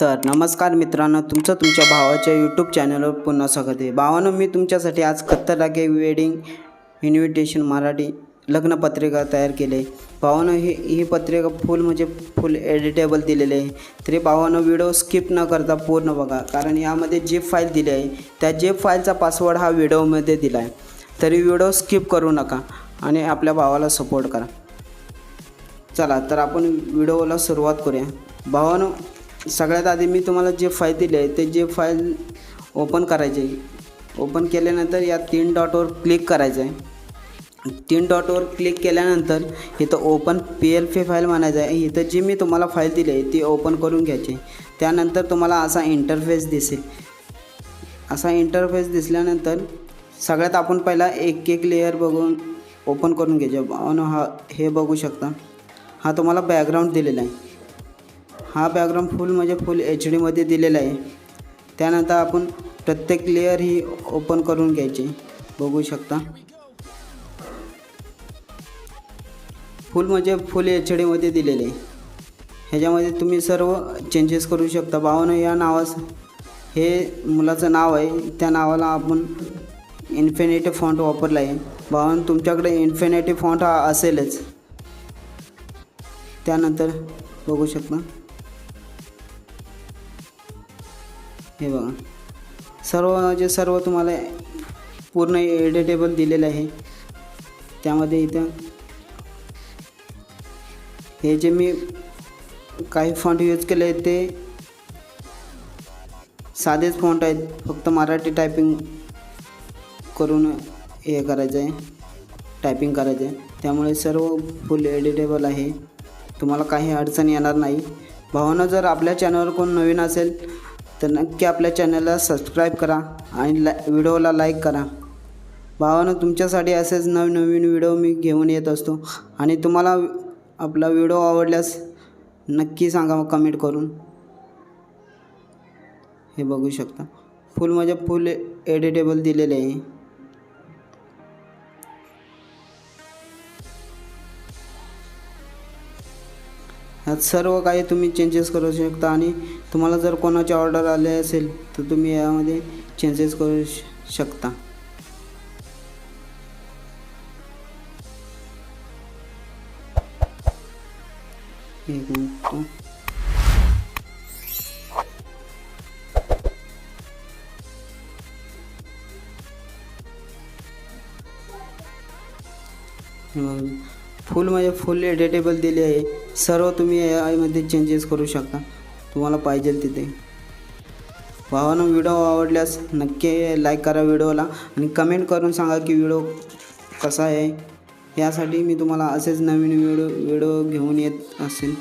तर नमस्कार मित्रांनो तुमचं तुमच्या भावाच्या यूट्यूब चॅनलवर पुन्हा स्वागत आहे. भावानं मी तुमच्यासाठी आज खतरनाके वेडिंग इन्व्हिटेशन मराठी लग्नपत्रिका तयार केले भावानं ही ही पत्रिका फुल म्हणजे फुल एडिटेबल दिलेले आहे. तरी भावानं व्हिडिओ स्किप न करता पूर्ण बघा. कारण यामध्ये जे फाईल दिली आहे त्या जे फाईलचा पासवर्ड हा व्हिडिओमध्ये दिला आहे तरी व्हिडिओ स्किप करू नका आणि आपल्या भावाला सपोर्ट करा. चला तर आपण व्हिडिओला सुरुवात करूया. भावानं सगळ्यात आधी मी तुम्हाला जे फाईल दिले आहे ते जे फाईल ओपन करायचे ओपन केल्यानंतर या तीन डॉटवर क्लिक करायचं आहे. तीन डॉटवर क्लिक केल्यानंतर इथं open P L P file म्हणायचं आहे. इथं जी मी तुम्हाला फाईल दिली आहे ती ओपन करून घ्यायची त्यानंतर तुम्हाला असा इंटरफेस दिसेल. असा इंटरफेस दिसल्यानंतर सगळ्यात आपण पहिला एक एक लेअर बघून ओपन करून घ्यायचे. हा हे बघू शकता. हा तुम्हाला बॅकग्राऊंड दिलेला आहे. हा बॅकग्राऊंड फुल म्हणजे फुल एच डीमध्ये दिलेला आहे. त्यानंतर आपण प्रत्येक लेअर ही ओपन करून घ्यायची. बघू शकता. फुल म्हणजे फुल एच डीमध्ये दिलेले आहे. ह्याच्यामध्ये तुम्ही सर्व चेंजेस करू शकता. बावन या नावास हे मुलाचं नाव आहे. त्या नावाला आपण इन्फिनेटिव्ह फॉन्ट वापरला आहे. बावन तुमच्याकडे इन्फिनेटिव्ह फॉन्ट हा असेलच. त्यानंतर बघू शकता. हे बघा. सर्व जे सर्व तुम्हाला पूर्ण एडिटेबल दिलेलं आहे त्यामध्ये इथं हे जे मी काही फॉन्ट यूज केले आहेत ते साधेच फॉन्ट आहेत. फक्त मराठी टायपिंग करून हे करायचं आहे. टायपिंग करायचं आहे. त्यामुळे सर्व फुल एडिटेबल आहे. तुम्हाला काही अडचण येणार नाही. भावानं जर आपल्या चॅनलवर कोण नवीन असेल तर नक्की आपल्या चॅनलला सबस्क्राईब करा आणि ला व्हिडिओला लाईक करा. भावानं तुमच्यासाठी असेच नवीन नवीन व्हिडिओ मी घेऊन येत असतो. आणि तुम्हाला आपला व्हिडिओ आवडल्यास नक्की सांगा कमेंट करून. हे बघू शकता. फुल म्हणजे फुल एडिटेबल दिलेले आहे. ह्यात सर्व काही तुम्ही चेंजेस करू शकता आणि तुम्हाला जर कोणाची ऑर्डर आले असेल तर तुम्ही यामध्ये चेंजेस करू श- शकता. एक मिनिट. फुल म्हणजे फुल एडिटेबल दिले आहे. सर्व तुम्ही ए आयमध्ये चेंजेस करू शकता. तुम्हाला पाहिजे तिथे. भावानं व्हिडिओ आवडल्यास नक्की लाईक करा व्हिडिओला आणि कमेंट करून सांगा की व्हिडिओ कसा आहे. यासाठी मी तुम्हाला असेच नवीन व्हिडिओ व्हिडिओ घेऊन येत असेल.